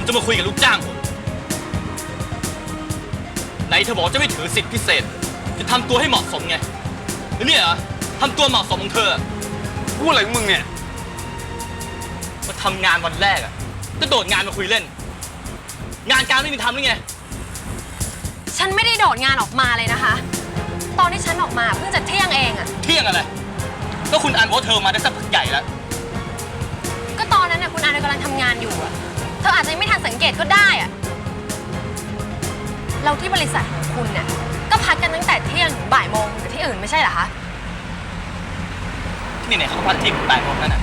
ผมจะมาคุยกับลูกจ้างผมไหนเธอบอกจะไม่ถือสิทธิพิเศษ จะทำตัวให้เหมาะสมไงแล้วเนี่ยเหรอทำตัวเหมาะสมของเธอ พูดอะไรของมึงเนี่ย มาทำงานวันแรกอะก็โดดงานมาคุยเล่น งานการไม่มีทำหรือไง ฉันไม่ได้โดดงานออกมาเลยนะคะ ตอนที่ฉันออกมาเพิ่งจะเที่ยงเองอะเที่ยงอะไร ก็คุณอ่านว่าเธอมาได้สักพักใหญ่แล้ว ก็ตอนนั้นน่ะคุณอานกำลังทำงานอยู่อะ เธออาจจะไม่ทันสังเกตก็ได้อะเราที่บริษัทของคุณเนี่ยก็พักกันตั้งแต่เที่ยงถึงบ่ายโมงกับที่อื่นไม่ใช่เหรอคะ นี่ไหนเขาพักเที่ยงบ่ายโมงนั่นน่ะ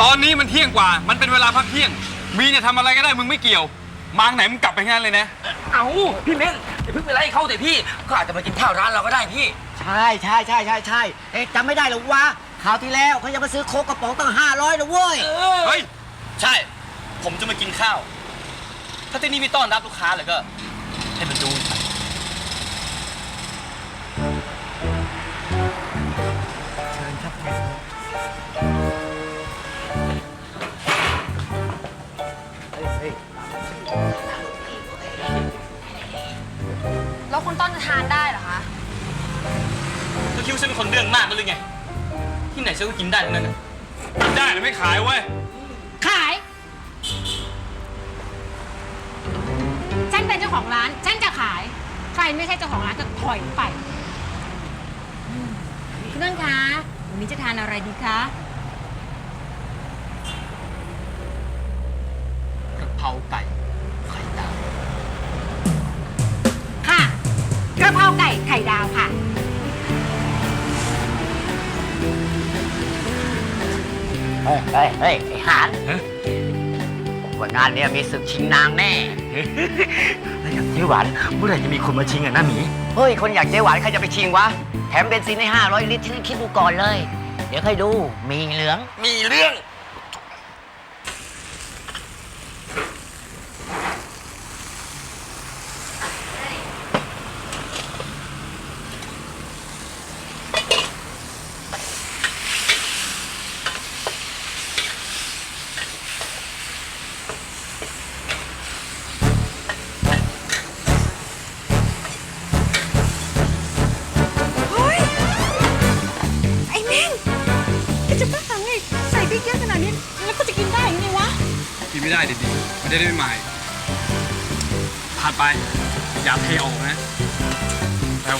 ตอนนี้มันเที่ยงกว่า มันเป็นเวลาพักเที่ยง มีเนี่ยทำอะไรก็ได้มึงไม่เกี่ยว มางไหนมึงกลับไปงั้นเลยนะ เอาพี่เม้นอย่าเพิ่งไปไล่เขาแต่พี่ก็อาจจะมากินข้าวร้านเราก็ได้พี่ ใช่ใช่ใช่ใช่ใช่เอ๊ะจำไม่ได้หรอวะคราวที่แล้วเขาจะมาซื้อโค้กกระป๋องตั้งห้าร้อยนะเว้ย เฮ้ย ใช่ ผมจะมากินข้าว ถ้าที่นี่ไม่ต้อนรับลูกค้าเลยก็ให้มันดูไปเชิญครับเฮ้ยเฮ้ยแล้วคุณต้นจะทานได้เหรอคะ ก็คิดว่าฉันเป็นคนเรื่องมากนั่นหรือไง ที่ไหนฉันก็กินได้ทั้งนั้นน่ะได้แต่ไม่ขายเว้ย ของร้านฉันจะขาย ใครไม่ใช่เจ้าของร้านก็ถอยไปอืมคุณต้นคะวันนี้จะทานอะไรดีคะกะเพราไก่ไข่ดาวค่ะกระเพราไก่ไข่ดาวค่ะ เฮ้ยเฮ้ยเฮ้ยไอ้หาน ว่างานเนี้ยมีศึกชิงนางแน่ แล้วอย่างเจ๊หวานเมื่อไหร่จะมีคนมาชิงอะนะหมี เฮ้ย คนอยากเจ๊หวานใครจะไปชิงวะ แถมเบนซินให้500 ลิตรที่คิดดูก่อนเลย เดี๋ยวค่อยดู มีเหลือง มีเรื่อง ไม่ได้ดีๆมันจะได้ไม่ใหม่ผ่านไป อย่าเทออกนะแล้ว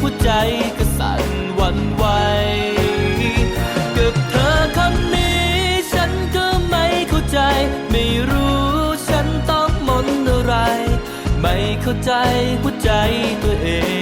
หัวใจก็สั่นวันไหวกับเธอคำนี้ ฉันก็ไม่เข้าใจ ไม่รู้ฉันต้องมนอะไร ไม่เข้าใจหัวใจตัวเอง